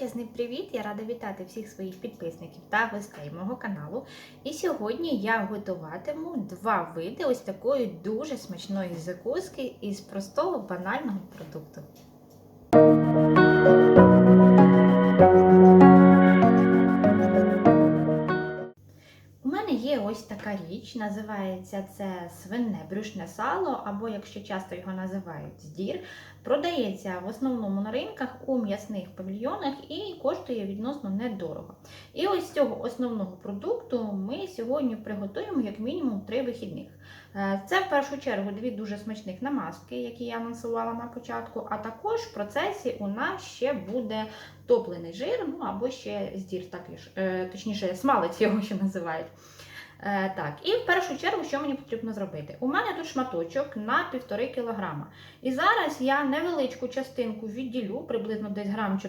Величезний привіт! Я рада вітати всіх своїх підписників та гостей мого каналу. І сьогодні я готуватиму два види ось такої дуже смачної закуски із простого банального продукту. Річ, називається це свине брюшне сало, або, якщо часто його називають здір. Продається в основному на ринках у м'ясних павільйонах і коштує відносно недорого. І ось з цього основного продукту ми сьогодні приготуємо як мінімум три вихідних. Е, Це в першу чергу дві дуже смачних намазки, які я анонсувала на початку, а також в процесі у нас ще буде топлений жир, ну або ще здір, так, е, точніше, смалець його ще називають. Е, так, і в першу чергу, що мені потрібно зробити? У мене тут шматочок на 1,5 кг. І зараз я невеличку частинку відділю, приблизно десь грам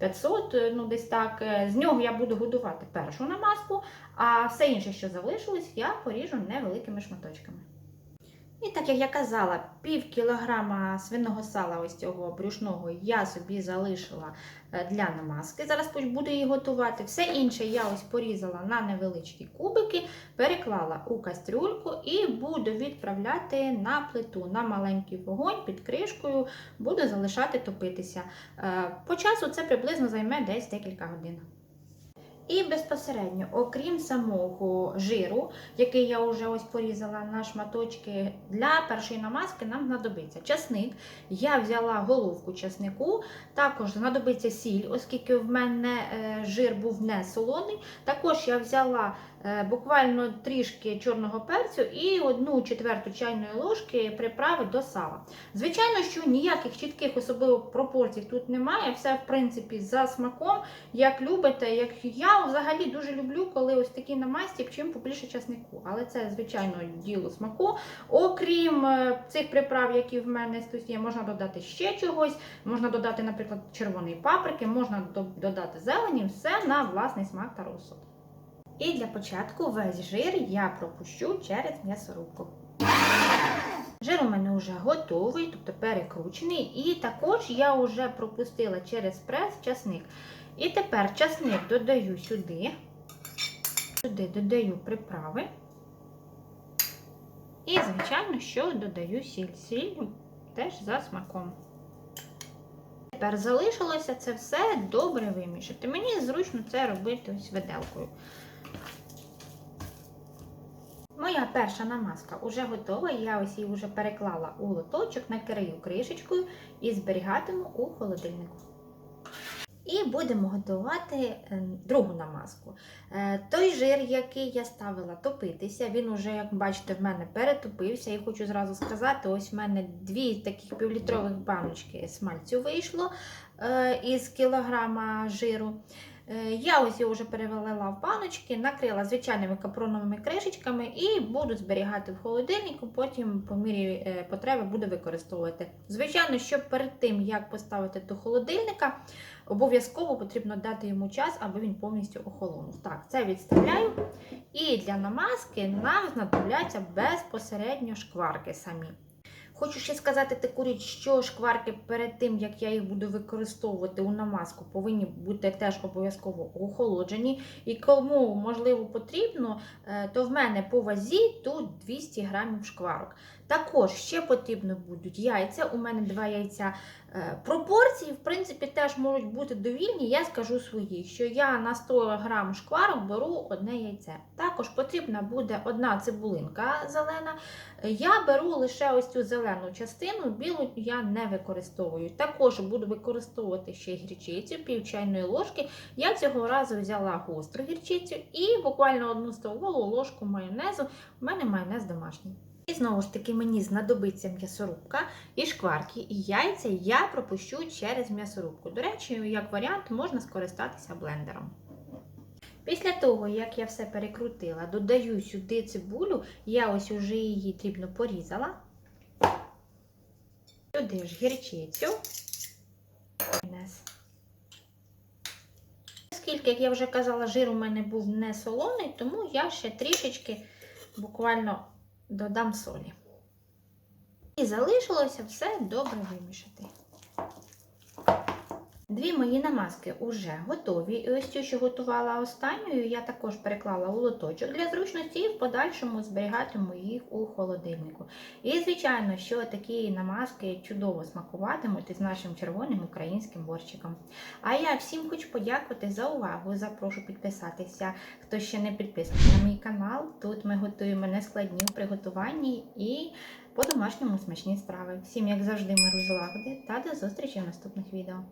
400-500, е, ну десь так. Е, З нього я буду годувати першу намазку, а все інше, що залишилось, я поріжу невеликими шматочками. І так як я казала, пів кілограма свиного сала ось цього брюшного я собі залишила е, для намазки. Зараз буду її готувати. Все інше я ось порізала на невеличкі кубики, переклала у кастрюльку і буду відправляти на плиту на маленький вогонь під кришкою, буду залишати топитися. Е, По часу це приблизно займе десь декілька годин. І безпосередньо, окрім самого жиру, який я вже ось порізала на шматочки, для першої намазки нам знадобиться часник. Я взяла головку часнику, також знадобиться сіль, оскільки в мене е, жир був не солоний. Також я взяла буквально трішки чорного перцю і одну четверту чайної ложки приправи до сала. Звичайно, що ніяких чітких особливо пропорцій тут немає. Все, в принципі, за смаком, як любите, як я взагалі дуже люблю, коли ось такі намасті, чим побільше часнику. Але це, звичайно, діло смаку. Окрім е, цих приправ, які в мене є, можна додати ще чогось, можна додати, наприклад, червоної паприки, можна додати зелені, все на власний смак та розсуд. І для початку весь жир я пропущу через м'ясорубку. Жир у мене вже готовий, тобто перекручений. І також я вже пропустила через прес часник. І тепер часник додаю сюди, сюди додаю приправи. І, звичайно, що додаю сіль. Сіль теж за смаком. Тепер залишилося це все добре вимішати. Мені зручно це робити ось виделкою. Моя перша намазка вже готова, я ось її вже переклала у лоточок, накрию кришечкою і зберігатиму у холодильнику. І будемо готувати е, другу намазку. Е, Той жир, який я ставила топитися, він уже, як бачите, в мене перетопився. І хочу зразу сказати: ось в мене дві таких півлітрових баночки смальцю вийшло е, із кілограма жиру. Е, Я ось його вже перевалила в баночки, накрила звичайними капроновими кришечками і буду зберігати в холодильнику, потім по мірі е, потреби буду використовувати. Звичайно, що перед тим, як поставити до холодильника, обов'язково потрібно дати йому час, аби він повністю охолонув. Так, це відставляю. І для намазки нам знадобляться безпосередньо шкварки самі. Хочу ще сказати таку річ, що шкварки перед тим, як я їх буду використовувати у намазку, повинні бути теж обов'язково охолоджені. І кому, можливо, потрібно, е, то в мене по вазі тут 200 грамів шкварок. Також ще потрібно будуть яйця. У мене два яйця. Е, Пропорції, в принципі, теж можуть бути довільні. Я скажу свої, що я на 100 грам шкварок беру одне яйце. Також потрібна буде одна цибулинка зелена. Я беру лише ось цю зелену частину, білу я не використовую. Також буду використовувати ще гірчицю, пів чайної ложки. Я цього разу взяла гостру гірчицю і буквально одну столову ложку майонезу. У мене майонез домашній. І знову ж таки мені знадобиться м'ясорубка і шкварки, і яйця я пропущу через м'ясорубку. До речі, як варіант, можна скористатися блендером. Після того, як я все перекрутила, додаю сюди цибулю, я ось уже її дрібно порізала. Сюди ж гірчицю. Оскільки, як я вже казала, жир у мене був не солоний, тому я ще трішечки буквально додам солі. І залишилося все добре вимішати. Дві мої намазки вже готові. І ось цю, що готувала останньою, я також переклала у лоточок для зручності і в подальшому зберігатиму їх у холодильнику. І, звичайно, що такі намазки чудово смакуватимуть із нашим червоним українським борщиком. А я всім хочу подякувати за увагу. Запрошу підписатися, хто ще не підписаний на мій канал. Тут ми готуємо нескладні в приготуванні і по-домашньому смачні страви. Всім, як завжди, миру злагоди та до зустрічі в наступних відео.